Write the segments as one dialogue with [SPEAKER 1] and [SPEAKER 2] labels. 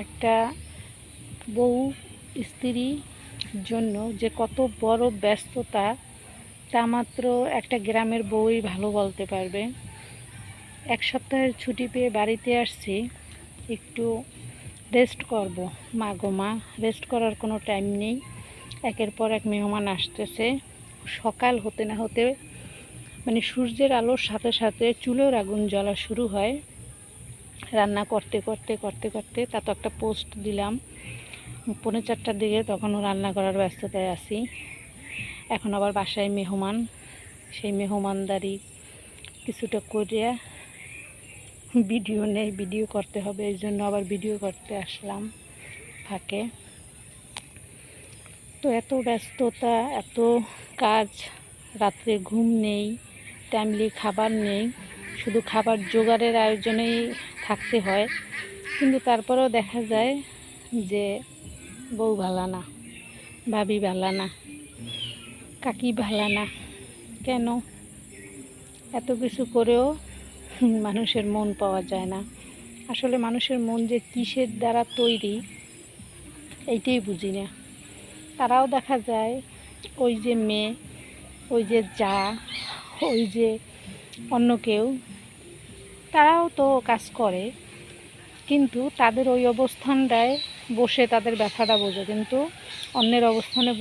[SPEAKER 1] একটা বউ স্ত্রীর জন্য যে কত বড় ব্যস্ততা, তা মাত্র একটা গ্রামের বউই ভালো বলতে পারবে। এক সপ্তাহের ছুটি পেয়ে বাড়িতে আসছি, একটু রেস্ট করব। মা গো মা রেস্ট করার কোনো টাইম নেই। একের পর এক মেহমান আসতেছে। সকাল হতে না হতে মানে সূর্যের আলোর সাথে সাথে চুলোর আগুন জ্বলা শুরু হয়। রান্না করতে করতে করতে করতে তা তো একটা পোস্ট দিলাম। পনেরো চারটার দিকে তখনও রান্না করার ব্যস্ততায় আছি। এখন আবার বাসায় মেহমান, সেই মেহমানদারি কিছুটা করে ভিডিও নেই, ভিডিও করতে হবে, এই জন্য আবার ভিডিও করতে আসলাম ফাঁকে। তো এত ব্যস্ততা, এত কাজ, রাত্রে ঘুম নেই টাইমলি খাবার নেই, শুধু খাবার জোগাড়ের আয়োজনেই থাকতে হয়। কিন্তু তারপরেও দেখা যায় যে বউ ভালা না, ভাবি ভালা না, কাকি ভালা না। কেন? এত কিছু করেও মানুষের মন পাওয়া যায় না। আসলে মানুষের মন যে কিসের দ্বারা তৈরি, এইটাই বুঝি না। তারাও দেখা যায় ওই যে মেয়ে, ওই যে যা, ওই যে অন্য কেউ তারাও তো কাজ করে, কিন্তু তাদের ওই অবস্থানটায় বসে তাদের ব্যথাটা বোঝে। কিন্তু অন্যের অবস্থানে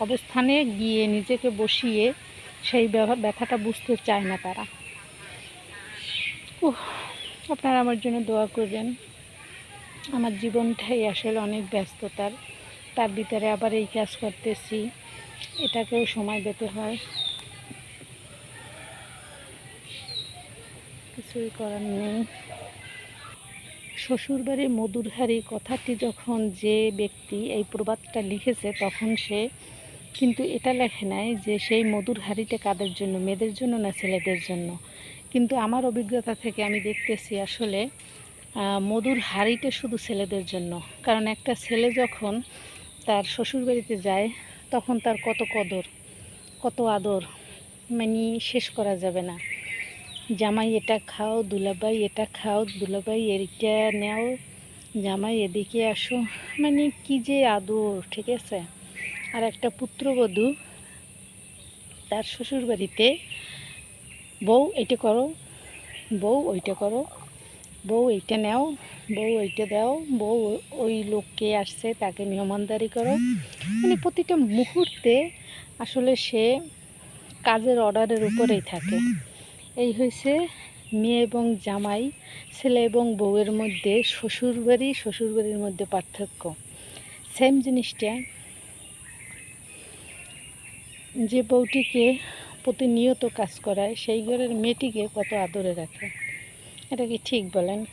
[SPEAKER 1] অবস্থানে গিয়ে নিজেকে বসিয়ে সেই ব্যথা- ব্যথাটা বুঝতে চায় না তারা। আপনারা আমার জন্য দোয়া করবেন। আমার জীবনটাই আসলে অনেক ব্যস্ততার। তার ভিতরে আবার এই কাজ করতেছি। এটাকেও সময় দিতে হয়। কিছুই করার নেই। শ্বশুরবাড়ির মধুরহারি কথাটি যখন যে ব্যক্তি এই প্রবাদটা লিখেছে, তখন সে কিন্তু এটা লেখে নাই যে সেই মধুর হাড়িটা কাদের জন্য, মেয়েদের জন্য না ছেলেদের জন্য। কিন্তু আমার অভিজ্ঞতা থেকে আমি দেখতেছি আসলে মধুর হাড়িটা শুধু ছেলেদের জন্য। কারণ একটা ছেলে যখন তার শ্বশুরবাড়িতে যায়, তখন তার কত কদর, কত আদর মানে শেষ করা যাবে না। জামাই এটা খাও, দুলাভাই এটা খাও, দুলাভাই এইটা নেও, জামাই এদিকে আসো। মানে কি যে আদর, ঠিক আছে? আর একটা পুত্রবধূ তার শ্বশুর বাড়িতে বউ এইটা করো, বউ ওইটা করো, বউ এইটা নেও, বউ ওইটা দাও, বউ ওই লোককে আসছে, তাকে মেহমানদারি করো। মানে প্রতিটা মুহূর্তে আসলে সে কাজের অর্ডারের উপরেই থাকে। এই হয়েছে মেয়ে এবং জামাই, ছেলে এবং বউয়ের মধ্যে শ্বশুরবাড়ি, শ্বশুরবাড়ির মধ্যে পার্থক্য। সেম জিনিসটা। যে বউটিকে প্রতিনিয়ত কাজ করায়, সেই ঘরের মেয়েটিকে কত আদরে রাখে। এটা কি ঠিক বলেন?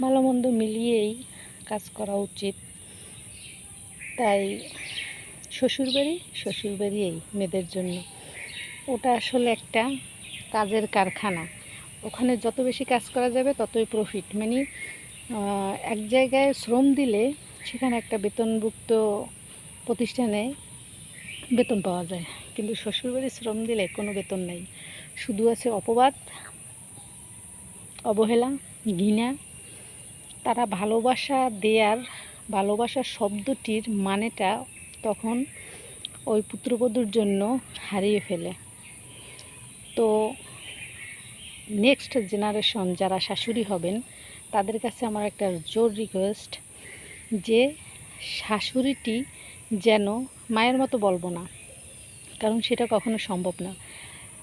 [SPEAKER 1] ভালো মন্দ মিলিয়েই কাজ করা উচিত। তাই শ্বশুরবাড়ি শ্বশুরবাড়ি এই মেয়েদের জন্য। ওটা আসলে একটা কাজের কারখানা। ওখানে যত বেশি কাজ করা যাবে, ততই প্রফিট মানে এক জায়গায় শ্রম দিলে সেখানে একটা বেতনভুক্ত প্রতিষ্ঠানে বেতন পাওয়া যায়। কিন্তু শ্বশুরবাড়ি শ্রম দিলে কোনো বেতন নেই। শুধু আছে অপবাদ, অবহেলা, ঘৃণা। তারা ভালোবাসা দেয়ার, ভালোবাসার শব্দটির মানেটা তখন ওই পুত্রবধূর জন্য হারিয়ে ফেলে। তো নেক্সট জেনারেশন যারা শাশুড়ি হবেন, তাদের কাছে আমার একটা জোর রিকোয়েস্ট যে শাশুড়িটি যেন মায়ের মতো বলব না, কারণ সেটা কখনো সম্ভব না।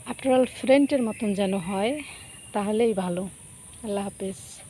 [SPEAKER 1] আফটার অল ফ্রেন্ডের মতন যেন হয়, তাহলেই ভালো। আল্লাহ হাফেজ।